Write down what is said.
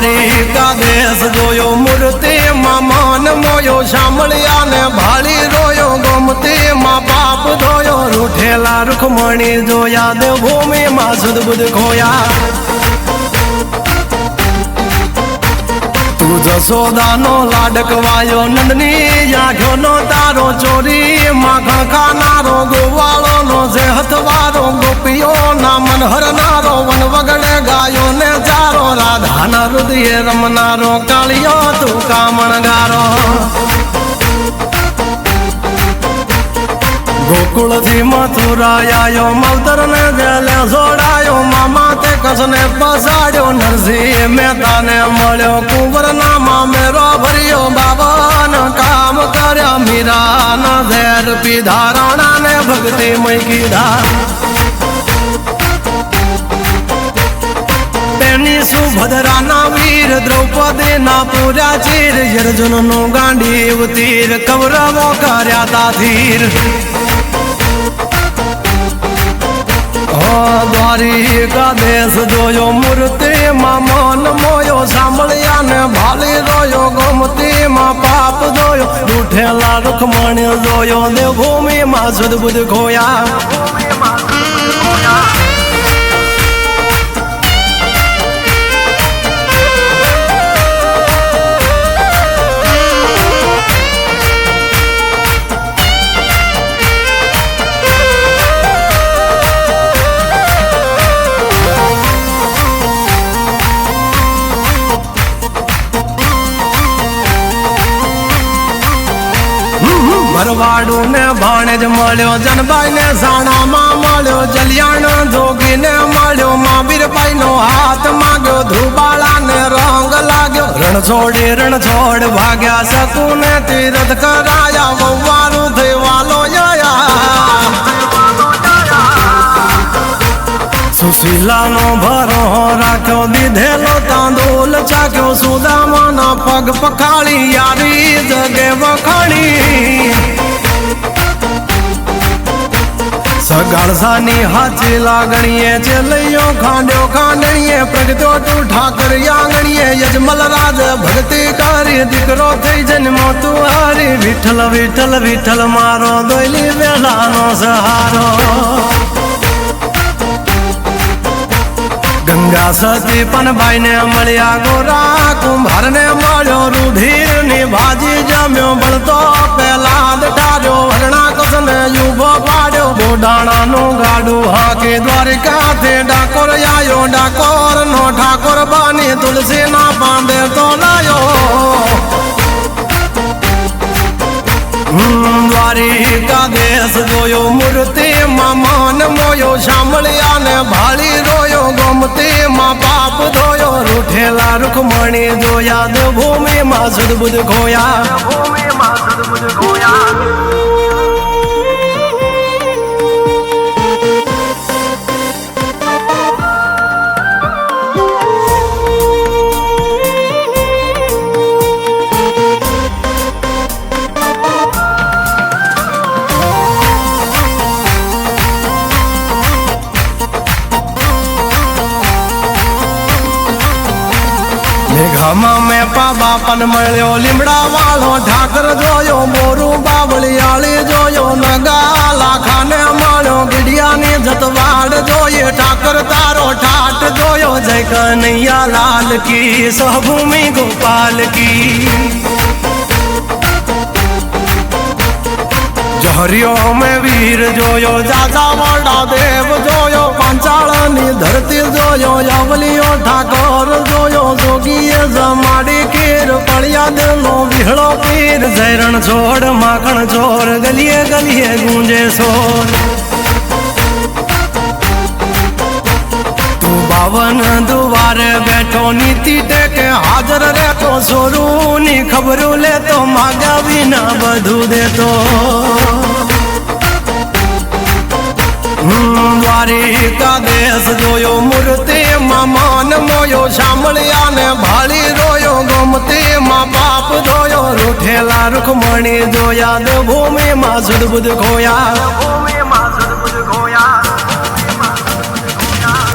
દ્વારિકા દેશ જોયો મૂર્તિ, માં માન મોયો સાંભળ્યા ને ભાળી રોયો, ગોમતી માં બાપ ધોયો, રૂઠેલા રૂખમણી જોયા દેવ ભૂમિ માં સુદબુદ ખોયા જશોદાનો લાડકવાયો, નંદની આંખો નો તારો ચોરી માખણ ખાનારો ગોવાળો નો જે હથવારો ગોપીઓ ના મન હરનારો વન વગડે ગાયો ને રાધાના હૃદય રમનારો, કાળિયો તું કામણગારો. ગોકુળથી મથુરા મવતર ને જેલે જોડાયો, મામા તે કસને પસાડ્યો, નરસિંહ મહેતા ને મળ્યો કુંવર ના મામેરો ભર્યો બાબાન કામ કર્યા મીરા ના ઝેર પીધા રાણા ને ભક્તિ મય કીધા દ્રૌપદી ના પૂરા ચીર યર્જુનનું ગાંડી તીર, કૌરવો કર્યા તા ધીર. દ્વારિકા દેશ જોયો મૂર્તિ માં મન મોયો, સાંભળ્યા ને ભાલી રોયો ગમતી માં પાપ જોયો ઉઠેલા રૂખમણ જોયો દેવભૂમિ માં સુદબુદ ખોયા. ભરવાડું ને ભાણેજ મળ્યો જનભાઈ ને સાણામાં મળ્યો, જલિયાણ જોગી ને મળ્યો મહાવીરભાઈ નો હાથ માગ્યો ધ્રુબાળા ને રંગ લાગ્યો. રણ છોડે રણ છોડ ભાગ્યા શકું ને તીરથ કરાયા વવારું થઈ વાલો સુશીલાનો ભરો રાખ્યો, દીધેલો તાંદોલ ચાખ્યો, સુદામાના પગ પખાળી યારી જગે સગાળસાની હાચી લાગણીએ ચેલૈયો ખાંડ્યો ખાંડણીએ, પ્રગટ્યો તું ઠાકર આંગણીએ. યજમલ રાજ ભક્તિ કરી દીકરો થઈ જન્મો તું હારી. વિઠ્ઠલ વિઠ્ઠલ વિઠ્ઠલ મારો દોયલી વેલાનો સહારો. ગંગા સતી પનભાઈ ને મળ્યા ગોરા. કુંભાર ને મળ્યો રુધિરની ભાજી. જમ્યો બળતો પાડ્યો બોડાણા નું ગાડું હાકે દ્વારિકા થી ડાકોર આયો ડાકોર નો ઠાકોર બાની તુલસી ના પાંદે તો લાયો દ્વારિકા દેશ જોયો મૂર્તિ માં મન મોયો સાંભળ્યા ને ભાળી રોયો ગમતી માં પાપ ધોયો, રૂઠેલા રૂખમણી જોયા દેવ ભૂમિ માં સુદબુદ ખોયા. મેઘામાં મેં પાબા પણ મળ્યો. લીમડા વાળો ઠાકર જોયો બોરું બાવળિયાળી જોયો. નગા લાખાને મળ્યો, ગીડિયાની જતવાડ જોઈએ. ઠાકર તારો ઠાટ જોયો, જય કનૈયા લાલ કી સહભૂમિ ગોપાલ કી. જહરિયો મેં વીર જોયો જાજા વડા દેવ જોયો પાંચાળની નો વિહળો પીર ઝરણ છોડ માખણ ચોર ગલીએ ગલીએ ગુંજે સોર. તું બાવન દુવારે બેઠો નીતિ ટેકે હાજર રહેતો સોરું ની ખબરું લેતો માગ્યા વિના બધું દેતો. હમ, દ્વારિકા દેશ જોયો મૂર્તિ માં માન મોયો સાંભળ્યા ને ભાળી રોયો, ગમતી માં બાપ જોયો, રૂઠેલા રૂખમણી જોયા ભૂમિ માં સુદબુદ ખોયા ભૂમિમાં સુદબુદ ખોયા.